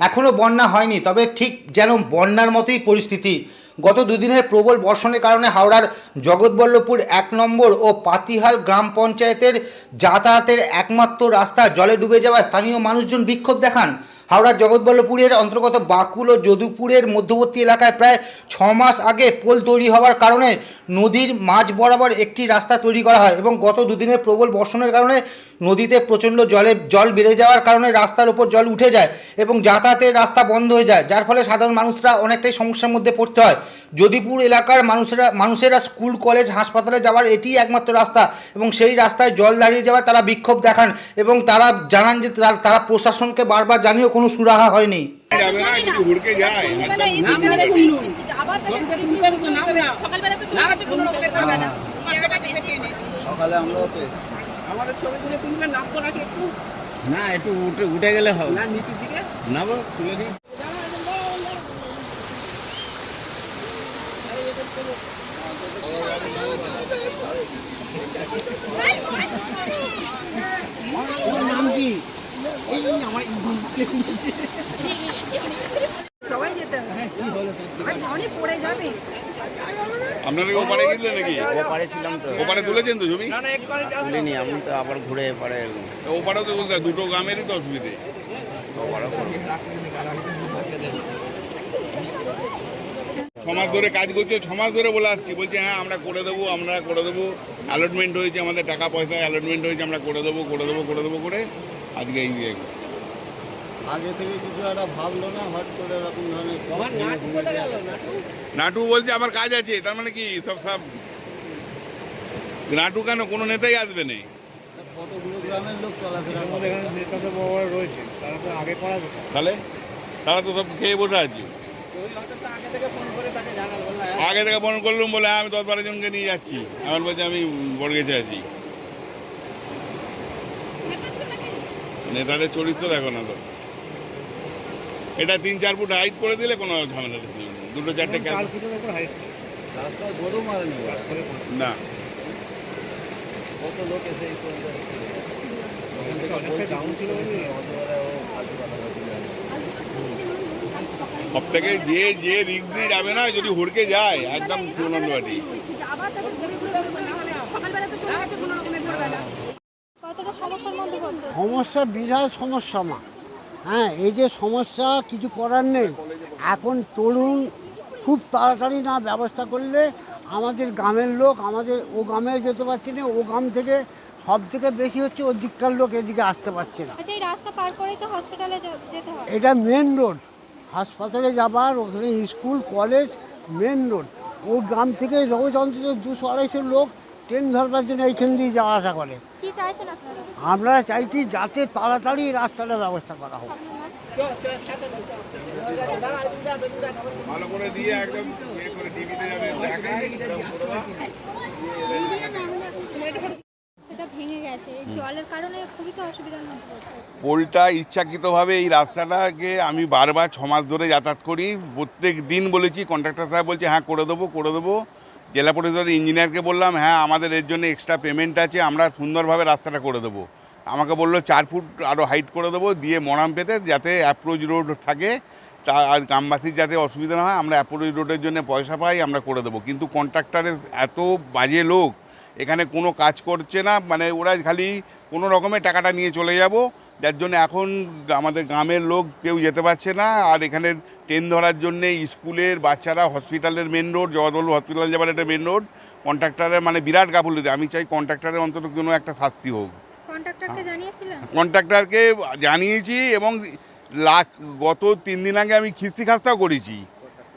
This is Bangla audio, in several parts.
এখনও বন্যা হয়নি, তবে ঠিক যেন বন্যার মতোই পরিস্থিতি। গত দুদিনের প্রবল বর্ষণের কারণে হাওড়ার জগৎবল্লভপুর এক নম্বর ও পাতিহাল গ্রাম পঞ্চায়েতের যাতায়াতের একমাত্র রাস্তা জলে ডুবে যাওয়ায় স্থানীয় মানুষজন বিক্ষোভ দেখান। হাওড়ার জগৎবল্লভপুরের অন্তর্গত বাকুল ও যদুপুরের মধ্যবর্তী এলাকায় প্রায় ছ মাস আগে পোল তৈরি হওয়ার কারণে নদীর মাঝ বরাবর একটি রাস্তা তৈরি করা হয় এবং গত দুদিনের প্রবল বর্ষণের কারণে নদীতে প্রচণ্ড জলে জল বেড়ে যাওয়ার কারণে রাস্তার উপর জল উঠে যায় এবং যাতায়াতের রাস্তা বন্ধ হয়ে যায় যার ফলে সাধারণ মানুষরা অনেকটাই সমস্যার মধ্যে পড়তে হয়। যদিপুর এলাকার মানুষেরা মানুষেরা স্কুল কলেজ হাসপাতালে যাওয়ার এটিই একমাত্র রাস্তা এবং সেই রাস্তায় জল দাঁড়িয়ে যাওয়ায় তারা বিক্ষোভ দেখান এবং তারা জানান যে তারা- তারা প্রশাসনকে বারবার জানিয়েও কোনো সুরাহা হয়নি। সকালে আমরাও পেয়েছি আমাদের ছবি তুলে তুলবে নাম করা একটু না একটু উঠে উঠে গেলে হবে। না নিচের দিকে না গো, তুলে দিই। নাম কি? সবাই যেতে হবে আর অনেক পড়ে যাবে আপনারা ওপারে গেছিলেন নাকি? ওপারে ছিলাম তো। ওপারে তুলেছেন তো ছবি? তুলিনি আমি তো আবার ঘুরে এপারে ওপারেও তো বলতে দুটো গ্রামেরই তো অসুবিধে। ছমাস ধরে কাজ করছে ছমাস ধরে বলে আসছি। বলছে হ্যাঁ আমরা করে দেবো আমরা করে দেবো। অ্যালটমেন্ট হয়েছে আমাদের টাকা পয়সা অ্যালটমেন্ট হয়েছে আমরা করে দেবো করে দেবো করে দেবো করে আজকে এই যে আগে থেকে কিছু একটা ভাবলো না হট করে এরকম ধরনের নাটু বলছে আমার কাজ আছে তার মানে কি সব সব নাটু কেন কোনো নেতাই আসবে না কতগুলো গ্রামের লোক চলাফেরা করে? তাহলে? তারা তো সব খেয়ে বসে আছে। আগে থেকে ফোন করলুম বলে হ্যাঁ, আমি দশ বারো জনকে নিয়ে যাচ্ছি। আমার বলছে আমি বড় গেছে আছি নেতাদের চরিত্র দেখো না তো। এটা তিন চার ফুট হাইট করে দিলে কোনো ঝামেলা ছিল না। দুটো চারটে না। সব থেকে যে যে রিক্স দিয়ে যাবে না যদি হুড়কে যায় একদম চূড়ান্ত বাটি। আবার তাদের ঘুরে ঘুরে সকালবেলা তো চলে গেছে কোনো রকমের ভোরবেলা কতটা সমস্যার সমস্যা বিরাট সমস্যা মা হ্যাঁ এই যে সমস্যা কিছু করার নেই। এখন তরুণ খুব তাড়াতাড়ি না ব্যবস্থা করলে আমাদের গ্রামের লোক আমাদের ও গ্রামে যেতে পারছে না ও গ্রাম থেকে সব থেকে বেশি হচ্ছে ওদিককার লোক এদিকে আসতে পারছে না। আচ্ছা এটা মেন রোড হাসপাতালে যাবার ওখানে স্কুল কলেজ মেন রোড ও গ্রাম থেকে রোজ অন্তত দুশো আড়াইশো লোক ট্রেন ধরবার জন্য এইখান দিয়ে যাওয়া আসা করে। কি চাইছেন আপনারা? আমরা চাইছি যাতে তাড়াতাড়ি রাস্তাটার ব্যবস্থা করা হোক। ভালো করে দিয়ে একদম ইয়ে করে টিভিতে যাবে। পোলটা ইচ্ছাকৃতভাবে এই রাস্তাটাকে আমি বারবার ছ মাস ধরে যাতায়াত করি। প্রত্যেক দিন বলেছি কন্ট্রাক্টর সাহেব বলছে হ্যাঁ করে দেবো করে দেবো। জেলা পরিষদের ইঞ্জিনিয়ারকে বললাম হ্যাঁ আমাদের এর জন্য এক্সট্রা পেমেন্ট আছে, আমরা সুন্দরভাবে রাস্তাটা করে দেবো। আমাকে বলল, চার ফুট আরও হাইট করে দেবো, দিয়ে মরাম পেতে যাতে অ্যাপ্রোচ রোড থাকে, তা আর গ্রামবাসীর যাতে অসুবিধা না হয়, আমরা অ্যাপ্রোচ রোডের জন্য পয়সা পাই, আমরা করে দেবো। কিন্তু কন্ট্রাক্টারের এত বাজে লোক, এখানে কোনো কাজ করছে না মানে ওরা খালি কোনো রকমের টাকাটা নিয়ে চলে যাব, যার জন্য এখন আমাদের গ্রামের লোক কেউ যেতে পারছে না, আর এখানে ট্রেন ধরার জন্যে স্কুলের বাচ্চারা হসপিটালের মেন রোড জগদল হসপিটাল যাবার একটা মেন রোড কন্ট্রাক্টারের মানে বিরাট গাফুলিতে আমি চাই কন্ট্রাক্টারের অন্তত কোনো একটা শাস্তি হোক। কন্ট্রাক্টারকে জানিয়েছি এবং লাখ গত তিন দিন আগে আমি খিস্তি খাস্তাও করেছি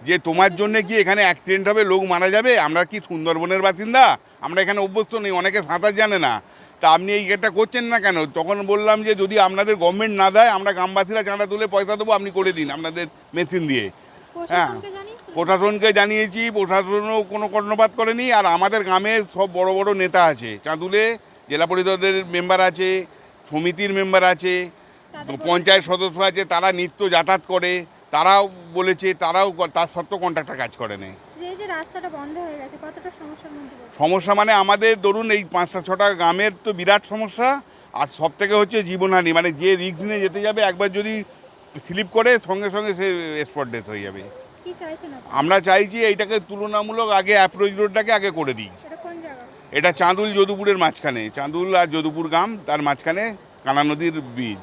যে তোমার জন্য কি এখানে অ্যাক্সিডেন্ট হবে লোক মারা যাবে? আমরা কি সুন্দরবনের বাসিন্দা? আমরা এখানে অভ্যস্ত নেই অনেকে সাঁতার জানে না। তা আপনি এই এটা করছেন না কেন? তখন বললাম যে যদি আপনাদের গভর্নমেন্ট না দেয় আমরা গ্রামবাসীরা চাঁদা তুলে পয়সা দেবো আপনি করে দিন আপনাদের মেশিন দিয়ে। হ্যাঁ। প্রশাসনকে জানিয়েছি প্রশাসনও কোনো কর্ণপাত করেনি আর আমাদের গ্রামে সব বড় বড় নেতা আছে। চাঁদুলে জেলা পরিষদের মেম্বার আছে সমিতির মেম্বার আছে পঞ্চায়েত সদস্য আছে তারা নিত্য যাতায়াত করে তারাও বলেছে তারাও তার সত্ত্বেও কন্ট্রাক্টর কাজ করে নেই। রাস্তাটা বন্ধ হয়ে গেছে কতটা সমস্যার মধ্যে সমস্যা মানে আমাদের ধরুন এই পাঁচটা ছটা গ্রামের তো বিরাট সমস্যা আর সব থেকে হচ্ছে জীবনহানি মানে যে রিক্স নিয়ে যেতে যাবে একবার যদি স্লিপ করে সঙ্গে সঙ্গে সে স্পট ডেথ হয়ে যাবে। আমরা চাইছি এইটাকে তুলনামূলক আগে অ্যাপ্রোচ রোডটাকে আগে করে দিই। এটা চাঁদুল যদুপুরের মাঝখানে চাঁদুল আর যদুপুর গ্রাম তার মাঝখানে কানা নদীর বীজ